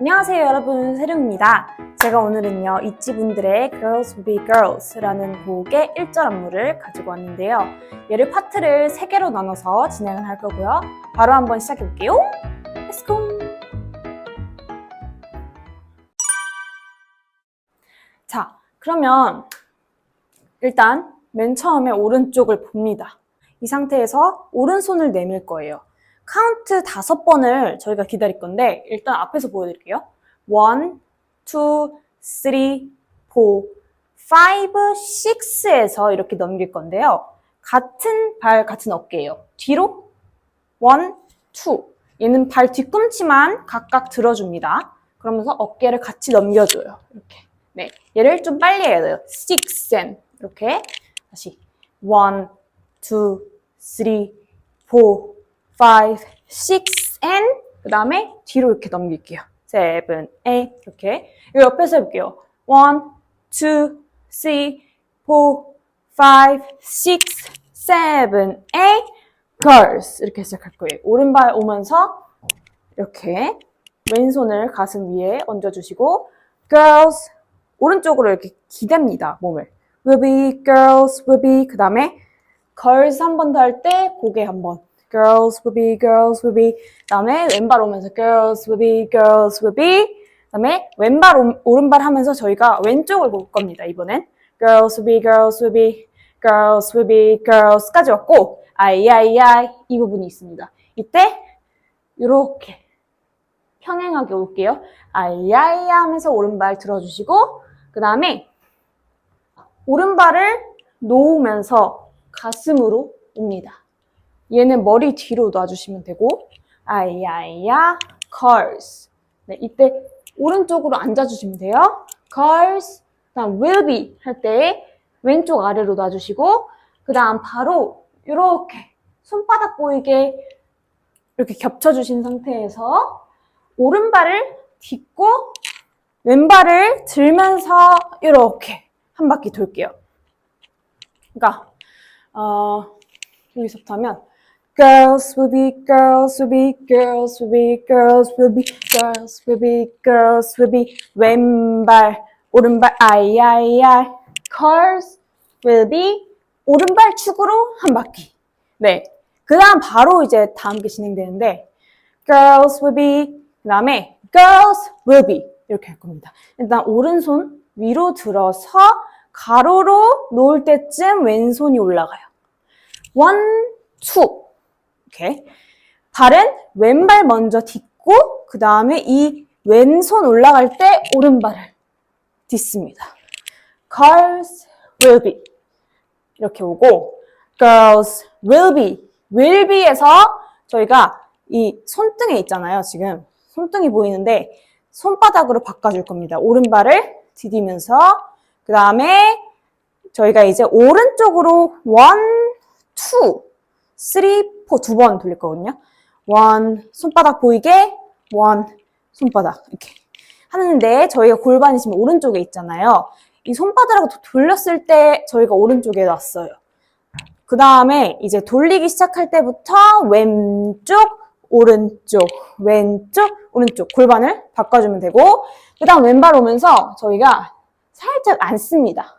안녕하세요 여러분 세령입니다. 제가 오늘은요 이치분들의 Girls Be Girls라는 곡의 1절 안무를 가지고 왔는데요. 얘를 파트를 3개로 나눠서 진행을 할 거고요. 바로 한번 시작해 볼게요. Let's go! 자, 그러면 일단 맨 처음에 오른쪽을 봅니다. 이 상태에서 오른손을 내밀 거예요. 카운트 다섯 번을 저희가 기다릴 건데 일단 앞에서 보여드릴게요. 1, 2, 3, 4, 5, 6에서 이렇게 넘길 건데요. 같은 발, 같은 어깨예요. 뒤로 1, 2. 얘는 발 뒤꿈치만 각각 들어줍니다. 그러면서 어깨를 같이 넘겨줘요. 이렇게. 네. 얘를 좀 빨리 해야 돼요. 6 and 이렇게. 다시 1, 2, 3, 4, 5, 6 and 그 다음에 뒤로 이렇게 넘길게요. 7, 8 이렇게 이 옆에서 해볼게요. 1, 2, 3, 4, 5, 6, 7, 8 girls 이렇게 시작할 거예요. 오른발 오면서 이렇게 왼손을 가슴 위에 얹어주시고 girls 오른쪽으로 이렇게 기댑니다. 몸을 will be girls will be 그 다음에 girls 한 번 더 할 때 고개 한번 girls will be girls will be 그다음에 왼발 오면서 girls will be girls will be 그다음에 왼발 오, 오른발 하면서 저희가 왼쪽을 볼 겁니다. 이번엔 girls will be girls will be girls will be girls까지 왔고 아이 아이 아이 이 부분이 있습니다. 이때 이렇게 평행하게 올게요. 아이 아이 하면서 오른발 들어주시고 그 다음에 오른발을 놓으면서 가슴으로 옵니다. 얘는 머리 뒤로 놔주시면 되고 아이아이야 cars 네, 이때 오른쪽으로 앉아주시면 돼요. cars 그다음 will be 할 때 왼쪽 아래로 놔주시고 그 다음 바로 이렇게 손바닥 보이게 이렇게 겹쳐주신 상태에서 오른발을 딛고 왼발을 들면서 이렇게 한 바퀴 돌게요. 그러니까 어, 여기서부터 하면 Girls will be girls will be girls will be girls will be girls will be girls will be 왼발 오른발 아이아이아이 Girls will be 오른발 축으로 한 바퀴 네. 그 다음 바로 이제 다음 게 진행되는데 Girls will be 그 다음에 Girls will be 이렇게 할 겁니다. 일단 오른손 위로 들어서 가로로 놓을 때쯤 왼손이 올라가요. One, two 이렇게. 발은 왼발 먼저 딛고 그 다음에 이 왼손 올라갈 때 오른발을 딛습니다. Cars will be 이렇게 오고 girls will be will be에서 저희가 이 손등에 있잖아요 지금 손등이 보이는데 손바닥으로 바꿔줄 겁니다. 오른발을 디디면서 그 다음에 저희가 이제 오른쪽으로 원, 투 3, 4 두 번 돌릴 거거든요. 1, 손바닥 보이게, 1, 손바닥 이렇게 하는데 저희가 골반이 지금 오른쪽에 있잖아요. 이 손바닥으로 돌렸을 때 저희가 오른쪽에 놨어요. 그 다음에 이제 돌리기 시작할 때부터 왼쪽, 오른쪽, 왼쪽, 오른쪽 골반을 바꿔주면 되고 그 다음 왼발 오면서 저희가 살짝 앉습니다.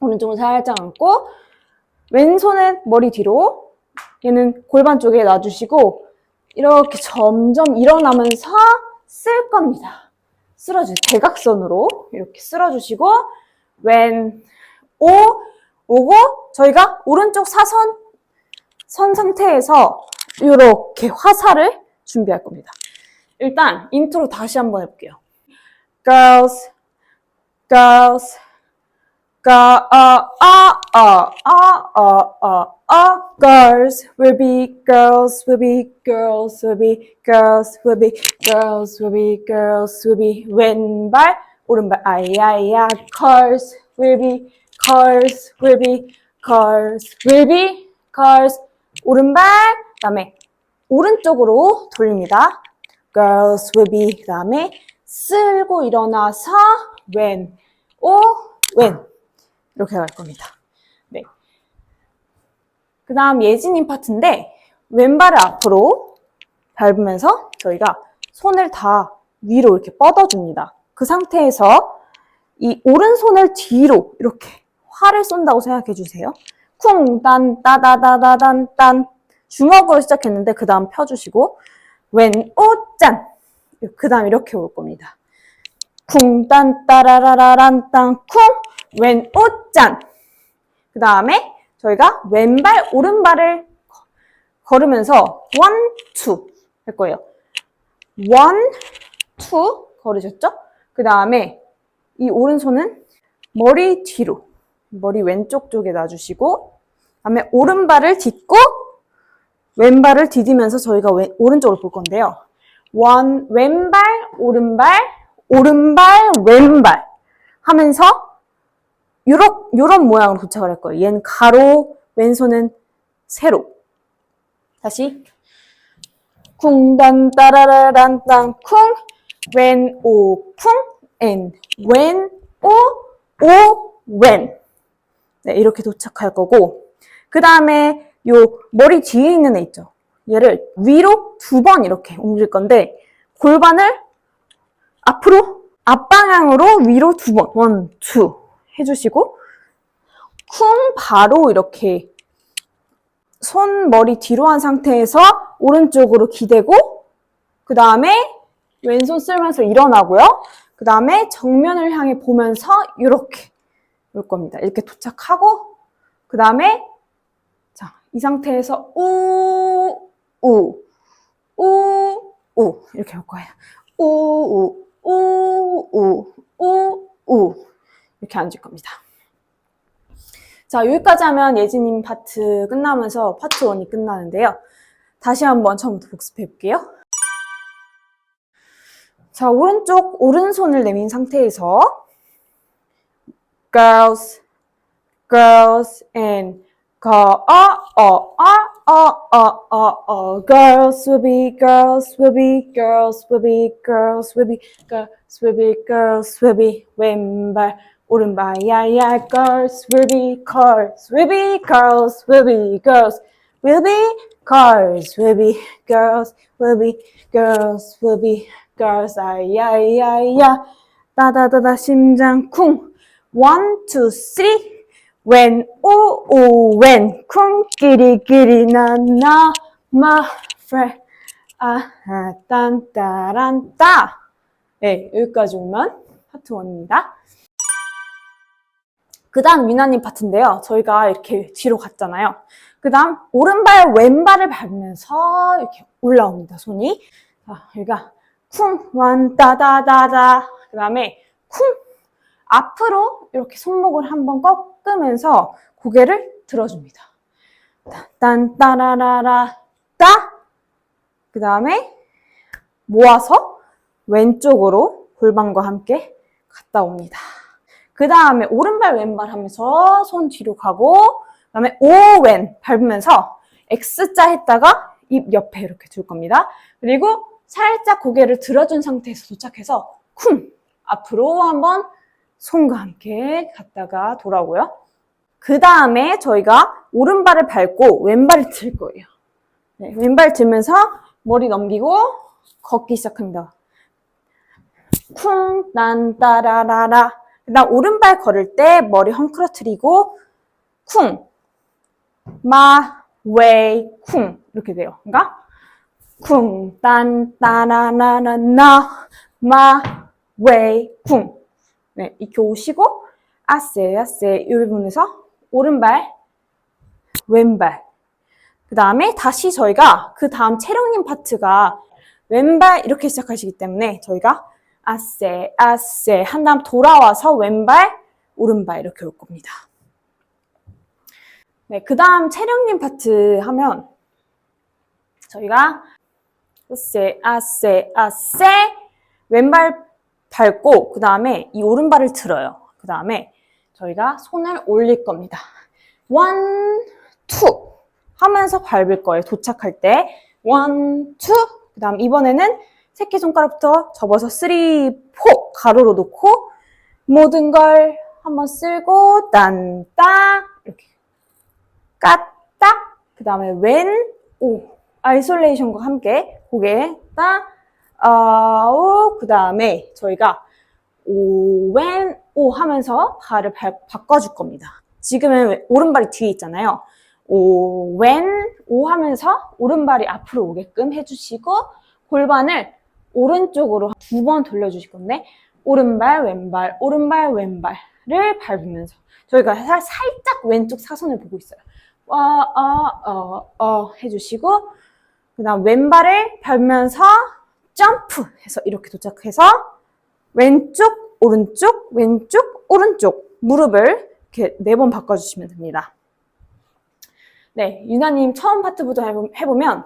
오른쪽은 살짝 앉고 왼손은 머리 뒤로 얘는 골반 쪽에 놔주시고 이렇게 점점 일어나면서 쓸 겁니다. 쓸어주세요. 대각선으로 이렇게 쓸어주시고 왼, 오, 오고 저희가 오른쪽 사선 선 상태에서 이렇게 화살을 준비할 겁니다. 일단 인트로 다시 한번 해볼게요. Girls, girls, girls will be girls will be girls will be girls will be girls will be girls will be 왼발 오른발 아이아이야 girls will be girls will be girls will be girls 오른발 그다음에 오른쪽으로 돌립니다. girls will be 그 다음에 쓸고 일어나서 왼, 오, 왼 이렇게 갈 겁니다. 네. 그 다음 예진님 파트인데 왼발을 앞으로 밟으면서 저희가 손을 다 위로 이렇게 뻗어줍니다. 그 상태에서 이 오른손을 뒤로 이렇게 활을 쏜다고 생각해 주세요. 쿵, 딴, 따다다다단, 딴. 주먹으로 시작했는데 그 다음 펴주시고 왼, 오, 짠. 그 다음 이렇게 올 겁니다. 쿵, 딴, 따라라라란, 딴, 쿵, 왼, 오, 짠. 그 다음에 저희가 왼발, 오른발을 거- 걸으면서 원, 투 할 거예요. 원, 투 걸으셨죠? 그 다음에 이 오른손은 머리 뒤로, 머리 왼쪽 쪽에 놔주시고, 다음에 오른발을 딛고, 왼발을 디디면서 저희가 왼- 오른쪽으로 볼 건데요. 원, 왼발, 오른발, 오른발, 왼발 하면서 요런, 요런 모양으로 도착을 할 거예요. 얘는 가로, 왼손은 세로. 다시. 쿵단 따라라란 땅 쿵, 왼, 오, 쿵, 엔, 왼, 오, 오, 왼. 네, 이렇게 도착할 거고, 그 다음에 요 머리 뒤에 있는 애 있죠? 얘를 위로 두 번 이렇게 옮길 건데, 골반을 앞으로, 앞방향으로 위로 두 번, 원, 투 해주시고, 쿵, 바로 이렇게 손, 머리 뒤로 한 상태에서 오른쪽으로 기대고, 그 다음에 왼손 쓸면서 일어나고요. 그 다음에 정면을 향해 보면서 이렇게 올 겁니다. 이렇게 도착하고, 그 다음에 자, 이 상태에서 우, 우, 우, 우 이렇게 올 거예요. 우, 우, 우, 우, 우, 우 이렇게 앉을 겁니다. 자, 여기까지 하면 예진님 파트 끝나면서 파트 1이 끝나는데요. 다시 한번 처음부터 복습해 볼게요. 자, 오른쪽 오른손을 내민 상태에서 girls, girls and go uh uh uh uh uh uh uh girls will be girls will be girls will be girls will be girls will be girls will be 왼발 오른발 야야 girls will be girls will be girls will be girls will be girls will be girls will be girls will be girls 아야야야 따다다다 심장 쿵 one two three when 오오 when 쿵 끼리 끼리 나나 my friend 아하 딴 따란 따 네, 여기까지 오면 파트 1입니다. 그 다음 미나님 파트인데요. 저희가 이렇게 뒤로 갔잖아요. 그 다음 오른발 왼발을 밟으면서 이렇게 올라옵니다. 손이. 자, 여기가 쿵, 완, 따다다다. 그 다음에 쿵, 앞으로 이렇게 손목을 한번 꺾으면서 고개를 들어줍니다. 딴, 따라라라, 따. 그 다음에 모아서 왼쪽으로 골반과 함께 갔다 옵니다. 그 다음에 오른발 왼발 하면서 손 뒤로 가고 그 다음에 오왼 밟으면서 X자 했다가 입 옆에 이렇게 둘 겁니다. 그리고 살짝 고개를 들어준 상태에서 도착해서 쿵 앞으로 한번 손과 함께 갔다가 돌아오고요. 그 다음에 저희가 오른발을 밟고 왼발을 들 거예요. 네, 왼발 들면서 머리 넘기고 걷기 시작합니다. 쿵, 난, 따라라라. 그 다음 오른발 걸을 때 머리 헝클어트리고 쿵, 마, 웨이, 쿵 이렇게 돼요. 그러니까 쿵, 딴, 따라라라, 나, 마, 웨이, 쿵. 네, 이렇게 오시고 아세, 아세 이 부분에서 오른발, 왼발. 그 다음에 다시 저희가 그 다음 체력님 파트가 왼발 이렇게 시작하시기 때문에 저희가 아세, 아세 한 다음 돌아와서 왼발, 오른발 이렇게 올 겁니다. 네, 그 다음 체력님 파트 하면 저희가 아세, 아세, 아세 왼발 밟고 그 다음에 이 오른발을 들어요. 그 다음에 저희가 손을 올릴 겁니다. 원, 투 하면서 밟을 거예요. 도착할 때 원, 투 그 다음 이번에는 새끼손가락부터 접어서 쓰리, 포 가로로 놓고 모든 걸 한번 쓸고 딴, 따 이렇게 까딱 그 다음에 왼, 오 아이솔레이션과 함께 고개 따, 아우 그 다음에 저희가 오, 웬, 오 하면서 발을 바, 바꿔줄 겁니다. 지금은 오른발이 뒤에 있잖아요. 오, 웬, 오 하면서 오른발이 앞으로 오게끔 해주시고 골반을 오른쪽으로 두 번 돌려주실 건데 오른발, 왼발, 오른발, 왼발을 밟으면서 저희가 살- 살짝 왼쪽 사선을 보고 있어요. 와, 어, 어, 어 해주시고 그 다음 왼발을 밟으면서 점프 해서 이렇게 도착해서 왼쪽, 오른쪽, 왼쪽, 오른쪽 무릎을 이렇게 네 번 바꿔주시면 됩니다. 네, 유나님 처음 파트부터 해보- 해보면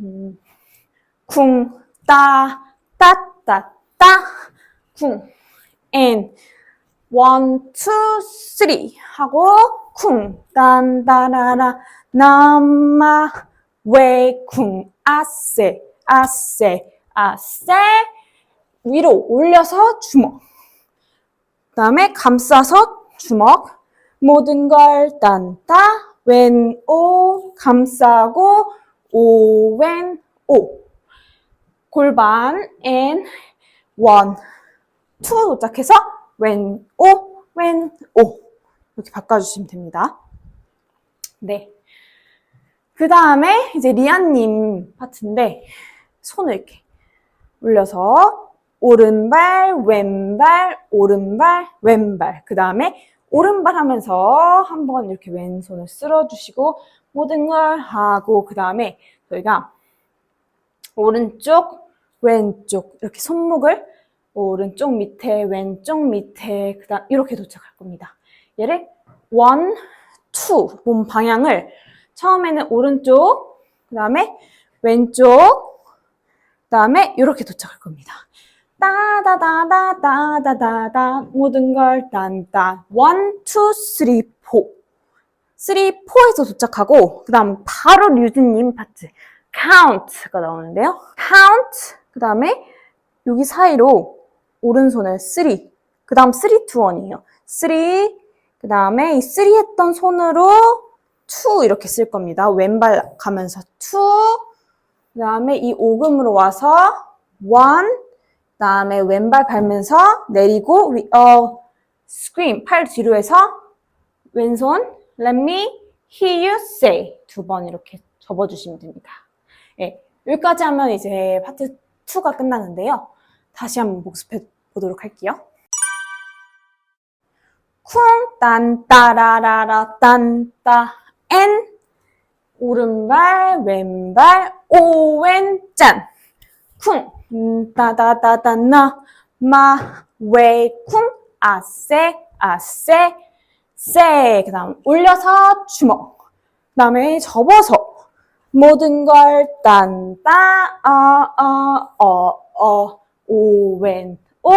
음, 쿵, 따, 따, 따, 따, 쿵, and one, two, three. 하고 쿵, 딴, 따라라, 남마, 왜, 쿵, 아세, 아세, 아세, 위로 올려서 주먹. 그 다음에 감싸서 주먹. 모든 걸 딴따, 왼, 오, 감싸고, 오, 왼, 오. 골반, and, one, two 도착해서, 왼, 오, 왼, 오. 이렇게 바꿔주시면 됩니다. 네. 그 다음에 이제 리안님 파트인데, 손을 이렇게 올려서, 오른발, 왼발, 오른발, 왼발. 그 다음에 오른발 하면서 한번 이렇게 왼손을 쓸어주시고 모든 걸 하고 그 다음에 저희가 오른쪽, 왼쪽 이렇게 손목을 오른쪽 밑에, 왼쪽 밑에 그 다음 이렇게 도착할 겁니다. 얘를 one, two 몸 방향을 처음에는 오른쪽, 그 다음에 왼쪽, 그 다음에 이렇게 도착할 겁니다. 따다다다다다다다 모든 걸 딴따 원, 투, 쓰리, 포 쓰리, 포에서 도착하고 그 다음 바로 류진님 파트 count가 나오는데요 count 그 다음에 여기 사이로 오른손을 쓰리. 그 다음 쓰리, 투, 원이에요. 쓰리 그 다음에 이 쓰리 했던 손으로 투 이렇게 쓸 겁니다. 왼발 가면서 투그 다음에 이 오금으로 와서 one 다음에 왼발 밟면서 내리고 위, 어, scream 팔 뒤로 해서 왼손 let me hear you say. 두 번 이렇게 접어주시면 됩니다. 예, 여기까지 하면 이제 파트 2가 끝나는데요. 다시 한번 복습해 보도록 할게요. 쿵, 딴, 따라라라, 딴, 따, 엔. 오른발, 왼발, 오, 왼, 짠. 쿵, 음, 따다다다, 나, 마, 왜, 쿵, 아세, 아세, 세. 그 다음, 올려서 주먹. 그 다음에 접어서. 모든 걸 딴, 따, 아, 아, 어, 어, 오, 왼, 오,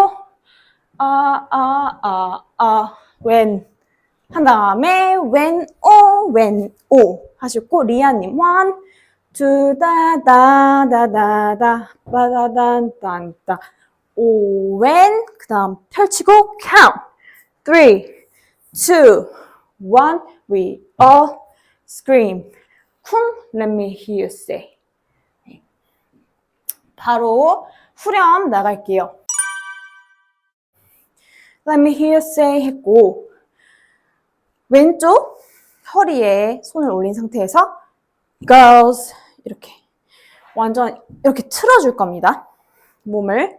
아, 아, 아, 아, 왼. 한 다음에 왼, 오, 왼, 오. 하시고, 리아님, one, two, da, da, da, da, da, ba, da, da, da, da. 오, 왼. 그 다음 펼치고, count. three. We all scream. 쿵, let me hear you say. 네. 바로 후렴 나갈게요. Let me hear you say 했고, 왼쪽 허리에 손을 올린 상태에서 girls 이렇게 완전 이렇게 틀어줄 겁니다. 몸을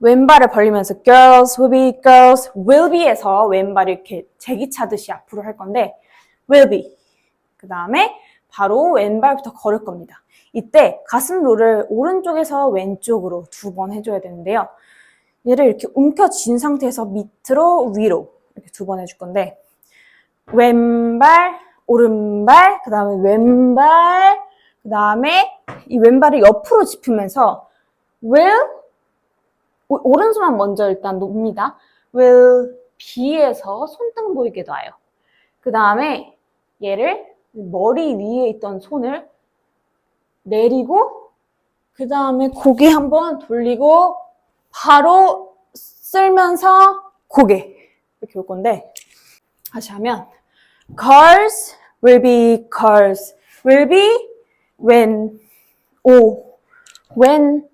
왼발을 벌리면서 girls will be girls will be에서 왼발을 이렇게 제기차듯이 앞으로 할 건데 will be 그 다음에 바로 왼발부터 걸을 겁니다. 이때 가슴 롤을 오른쪽에서 왼쪽으로 두 번 해줘야 되는데요. 얘를 이렇게 움켜쥔 상태에서 밑으로 위로 이렇게 두 번 해줄 건데 왼발, 오른발, 그 다음에 왼발, 그 다음에 이 왼발을 옆으로 짚으면서 will 오- 오른손만 먼저 일단 놉니다. will be에서 손등 보이게 놔요. 그 다음에 얘를 머리 위에 있던 손을 내리고 그 다음에 고개 한번 돌리고 바로 쓸면서 고개 이렇게 올 건데 다시 하면 cars will be cars will be when O when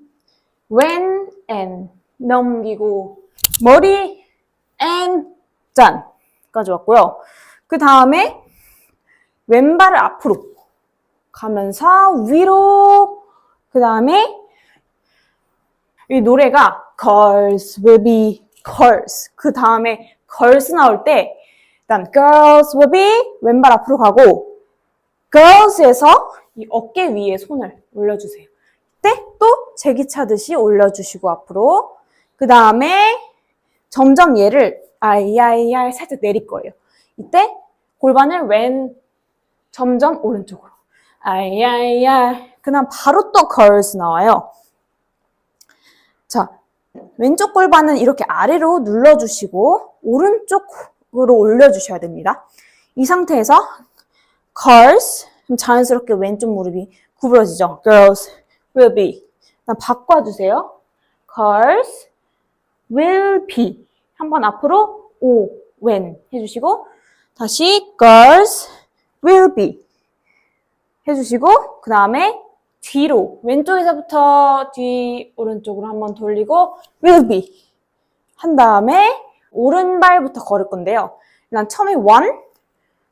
when and 넘기고 머리 and 짠까지 왔고요. 그 다음에 왼발을 앞으로 가면서 위로 그 다음에 이 노래가 girls will be girls 그 다음에 girls 나올 때 일단 girls will be 왼발 앞으로 가고 girls에서 이 어깨 위에 손을 올려주세요. 이때 또 제기차듯이 올려주시고 앞으로 그 다음에 점점 얘를 아이아이아 살짝 내릴 거예요. 이때 골반을 왼 점점 오른쪽으로 아이아이아 그다음 바로 또 girls 나와요. 자 왼쪽 골반은 이렇게 아래로 눌러주시고 오른쪽으로 올려주셔야 됩니다. 이 상태에서 girls 그럼 자연스럽게 왼쪽 무릎이 구부러지죠. girls will be 바꿔주세요. girls will be 한번 앞으로 o when 해주시고 다시 girls will be 해주시고 그 다음에 뒤로 왼쪽에서부터 뒤 오른쪽으로 한번 돌리고 will be 한 다음에 오른발부터 걸을 건데요. 일단 처음에 one,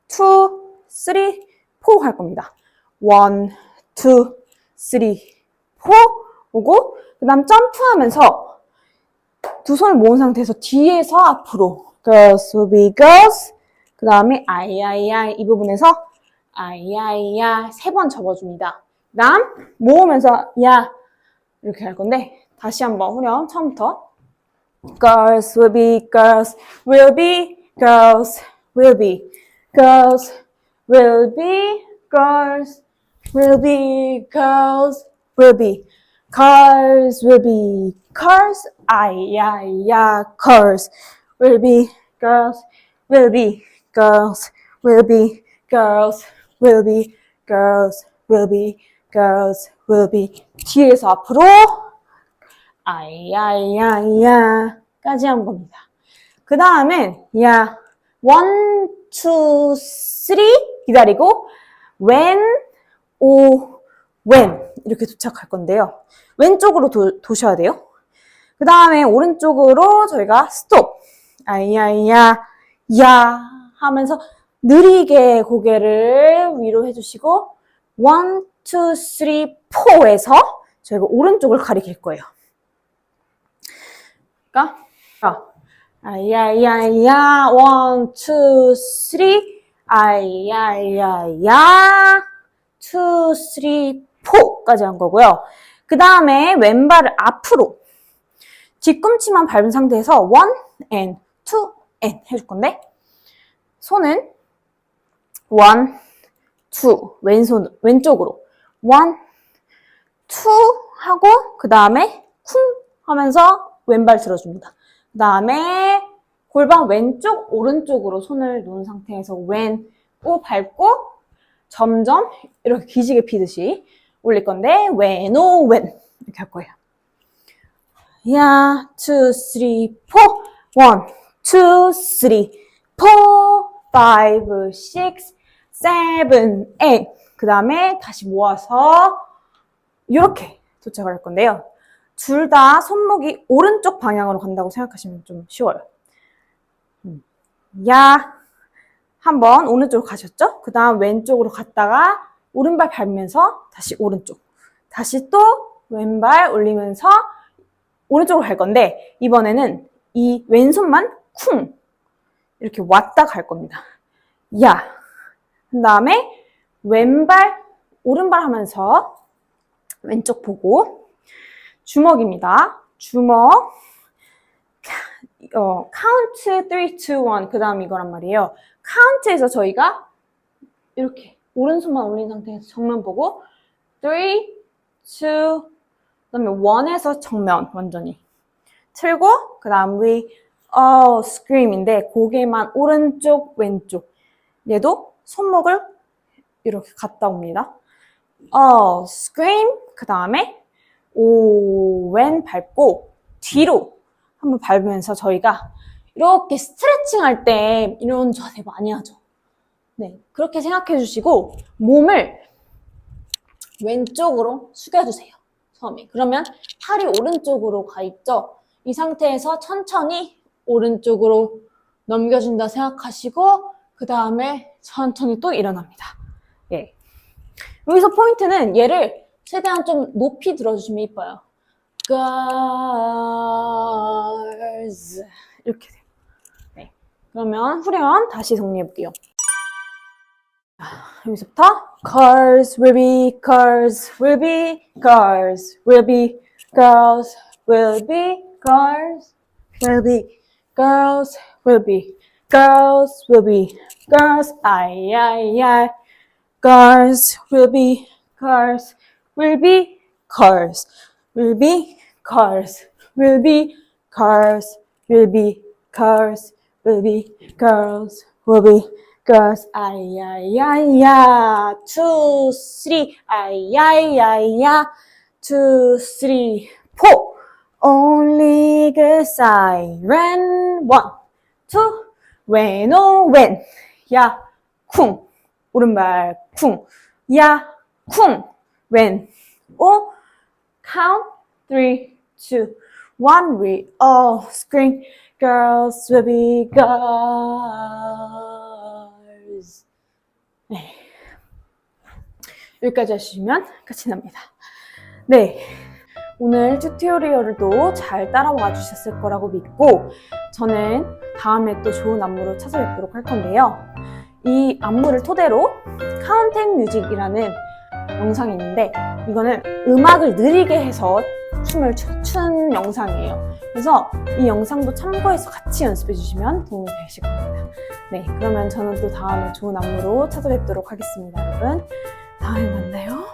two, three, four 할 겁니다. one, two, three, four 오고 그 다음 점프하면서 두 손을 모은 상태에서 뒤에서 앞으로 girls will be girls 그 다음에 아이아이아이 이 부분에서 아이아이야 세번 접어줍니다. 그 다음 모으면서 야 이렇게 할 건데 다시 한번 후렴 처음부터 girls will be girls will be girls will be girls will be girls will be girls will be cars will be cars 아이야야 cars will be girls will be girls will be girls will be girls will be girls will be 뒤에서 앞으로 아야야야까지 한 겁니다. 그 다음엔 야 one two three 기다리고 when o when 이렇게 도착할 건데요. 왼쪽으로 도, 도셔야 돼요. 그 다음에 오른쪽으로 저희가 stop 아야야 야 하면서 느리게 고개를 위로 해주시고 one, two, three, four에서 저희가 오른쪽을 가리킬 거예요. 그러니까 아야야야 one, two, three 아야야야 two, three, four까지 한 거고요. 그 다음에 왼발을 앞으로 뒤꿈치만 밟은 상태에서 one and two and 해줄 건데 손은 one, two 왼손 왼쪽으로 one, two 하고 그 다음에 쿵 하면서 왼발 들어줍니다. 그 다음에 골반 왼쪽 오른쪽으로 손을 놓은 상태에서 왼, 오 밟고 점점 이렇게 기지개 피듯이 올릴 건데 왼, 오, 왼 이렇게 할 거예요. 야, two, three, four, one, two, three, four, five, six, seven, eight. 그 다음에 다시 모아서 이렇게 도착을 할 건데요. 둘 다 손목이 오른쪽 방향으로 간다고 생각하시면 좀 쉬워요. 음. 야, 한번 오른쪽으로 가셨죠? 그 다음 왼쪽으로 갔다가 오른발 밟으면서 다시 오른쪽. 다시 또 왼발 올리면서 오른쪽으로 갈 건데 이번에는 이 왼손만 쿵 이렇게 왔다 갈 겁니다. 야. 그 다음에 왼발, 오른발 하면서 왼쪽 보고 주먹입니다. 주먹. 어, 카운트 3, 2, 1. 그 다음 이거란 말이에요. 카운트에서 저희가 이렇게 오른손만 올린 상태에서 정면 보고 3, 2, 그 다음에 1에서 정면 완전히 틀고 그 다음 we all scream인데 고개만 오른쪽 왼쪽 얘도 손목을 이렇게 갔다 옵니다. all scream 그 다음에 오 왼 밟고 뒤로 한번 밟으면서 저희가 이렇게 스트레칭 할 때 이런 자세 많이 하죠. 네, 그렇게 생각해 주시고 몸을 왼쪽으로 숙여주세요. 처음에. 그러면 팔이 오른쪽으로 가 있죠? 이 상태에서 천천히 오른쪽으로 넘겨준다 생각하시고 그 다음에 천천히 또 일어납니다. 예. 여기서 포인트는 얘를 최대한 좀 높이 들어주시면 이뻐요. Girls 이렇게 돼요. 네. 그러면 후렴 다시 정리해볼게요. 아, 여기서부터 Cars will be, cars will be, cars will be, girls will be, cars will be, girls will be, girls will be, girls, I, I, I, cars will be, cars will be, cars will be, cars will be, cars will be, cars will be, girls will be, girls, ay, ay, ay, ay, two, three, ay, ay, ay, ay, two, three, four. Only the siren. One, two, when, oh, when. 야, 쿵. 오른발, 쿵. 야, 쿵. when. 오, count, three, two, one. We all scream, girls will be girls. 네. 여기까지 하시면 끝이 납니다. 네. 오늘 튜토리얼도 잘 따라와 주셨을 거라고 믿고 저는 다음에 또 좋은 안무로 찾아뵙도록 할 건데요. 이 안무를 토대로 카운텐 뮤직이라는 영상이 있는데 이거는 음악을 느리게 해서 춤을 추- 춘 영상이에요. 그래서 이 영상도 참고해서 같이 연습해 주시면 도움이 되실 겁니다. 네, 그러면 저는 또 다음에 좋은 안무로 찾아뵙도록 하겠습니다, 여러분. 다음에 만나요.